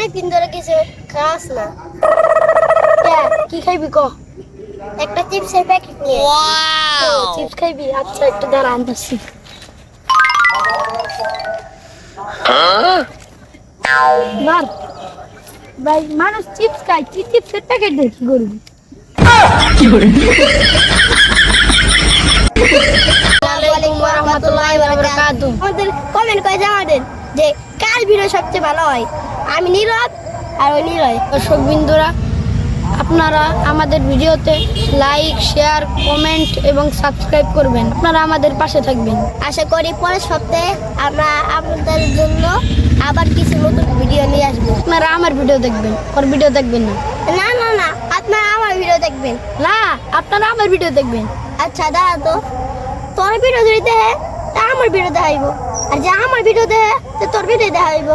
অনেক দিন ধরে কিছু খাস না। কি খাইবি ক? একটা চিপসের প্যাকেট নিয়ে চিপস খাইবি? আচ্ছা একটু দাঁড়া আনতেছি। ভাই মানুষ চিপস খায়। কি চিপসের প্যাকেট দিয়ে কি করবি? আমাদের কমেন্ট করে জানাবেন যে কার ভিডিও সবচেয়ে ভালো হয়? আমি নীরব আর ওই নীরয় দর্শক বিন্দুরা, আপনারা আমাদের ভিডিওতে লাইক শেয়ার কমেন্ট এবং সাবস্ক্রাইব করবেন। আপনারা আমাদের পাশে থাকবেন। আশা করি পরের সপ্তাহে আমরা আপনাদের জন্য আবার কিছু নতুন ভিডিও নিয়ে আসব। আপনারা আমার ভিডিও দেখবেন, ওর ভিডিও দেখবেন না। না না না, আপনারা আমার ভিডিও দেখবেন। না, আপনারা আমার ভিডিও দেখবেন। আচ্ছা দাঁড়া তো। তোর ভিডিও যদি দেখে, তা আমার ভিডিও দেখাইব। আর যা আমার ভিডিও দেখে তোর ভিডিও দেখা হইব।